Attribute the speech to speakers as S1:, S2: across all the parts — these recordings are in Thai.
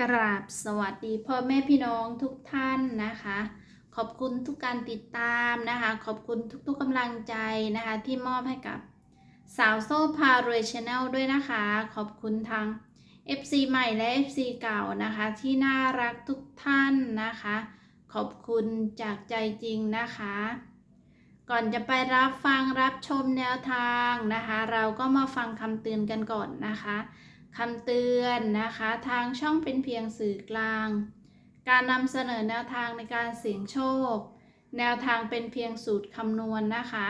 S1: กราบสวัสดีพ่อแม่พี่น้องทุกท่านนะคะ ขอบคุณทุกการติดตามนะคะ ขอบคุณทุกๆกำลังใจนะคะ ที่มอบให้กับสาวโซ่พารวยชาแนลด้วยนะคะ ขอบคุณทาง FC ใหม่และ FC เก่านะคะ ที่น่ารักทุกท่านนะคะ ขอบคุณจากใจจริงนะคะ ก่อนจะไปรับฟังรับชมแนวทางนะคะ เราก็มาฟังคำเตือนกันก่อนนะคะ คำเตือนนะคะ ทางช่องเป็นเพียงสื่อกลาง การนำเสนอแนวทางในการเสี่ยงโชค แนวทางเป็นเพียงสูตรคำนวณนะคะ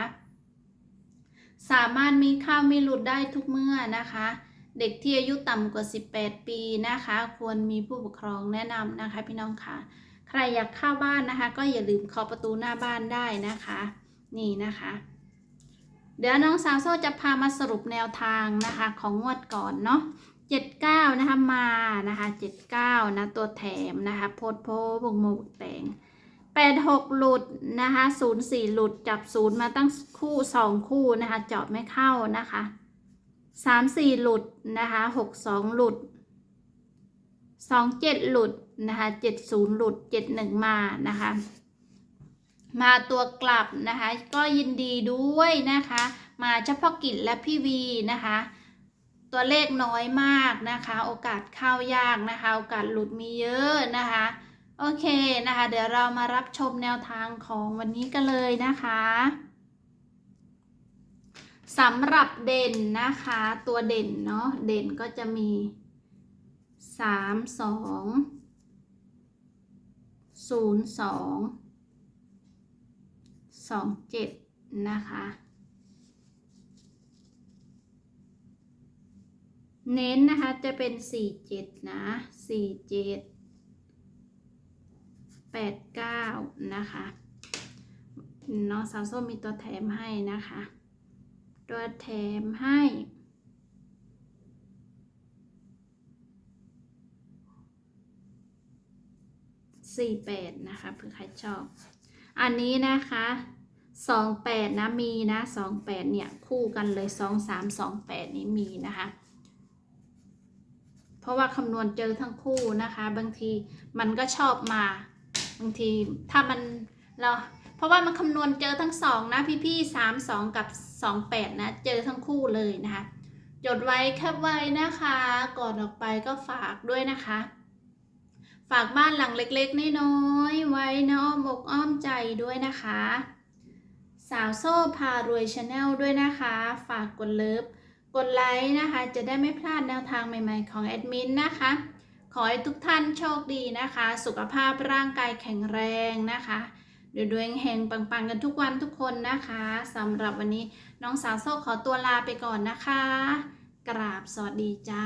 S1: สามารถมีข้าวมีหลุดได้ทุกเมื่อนะคะ เด็กที่อายุต่ำกว่า 18 ปีนะคะ ควรมีผู้ปกครองแนะนำนะคะพี่น้องค่ะ ใครอยากเข้าบ้านนะคะ ก็อย่าลืมเคาะประตูหน้าบ้านได้นะคะ นี่นะคะเดี๋ยวน้องสาวโซ่จะพามาสรุปแนวทางนะคะของงวดก่อนเนาะ 79 นะคะ มานะคะ 79 นะ ตัวแถมนะคะ โพดโพบุกโมบุกแตง86 หลุดนะคะ 04 หลุดจับศูนย์มาตั้งคู่ 2 คู่นะคะ เจาะไม่เข้านะคะ 34 หลุดนะคะ62 หลุด 27 หลุดนะคะ70 หลุด 71 มานะคะ มาตัวกลับนะคะ ก็ยินดีด้วยนะคะ มาเฉพาะกิจและพี่วีนะคะ ตัวเลขน้อยมากนะคะ โอกาสเข้ายากนะคะ โอกาสหลุดมีเยอะนะคะ โอเคนะคะ เดี๋ยวเรามารับชมแนวทางของวันนี้กันเลยนะคะสำหรับเด่นนะคะ ตัวเด่นเนาะเด่นก็จะมีสามสองศูนย์สองสองเจ็ดนะคะ เน้นนะคะจะเป็นสี่เจ็ดนะสี่เจ็ดแปดเก้านะคะน้องสาวส้มมีตัวแถมให้นะคะ ตัวแถมให้สี่แปดนะคะเผื่อใครชอบ อันนี้นะคะสองแปดนะมีนะสองแปดเนี่ยคู่กันเลยสองสามสองแปดนี้มีนะคะ เพราะว่าคำนวณเจอทั้งคู่นะคะ บางทีมันก็ชอบมา บางทีถ้ามันเราเพราะว่ามันคำนวณเจอทั้งสองนะพี่ๆสามสองกับสองแปดนะ เจอทั้งคู่เลยนะคะ จดไว้แคบไว้นะคะ ก่อนออกไปก็ฝากด้วยนะคะ ฝากบ้านหลังเล็กๆน้อยๆไว้ในอ้อมอกอ้อมใจด้วยนะคะ สาวโซ่พารวยชาแนลด้วยนะคะ ฝากกดเลิฟ กดไลค์นะคะ จะได้ไม่พลาดแนวทางใหม่ๆของแอดมินนะคะ ขอให้ทุกท่านโชคดีนะคะ สุขภาพร่างกายแข็งแรงนะคะเดี๋ยวดวงเฮงปังๆกันทุกวันทุกคนนะคะสำหรับวันนี้น้องสาวโซ่ขอตัวลาไปก่อนนะคะ กราบสวัสดีจ้า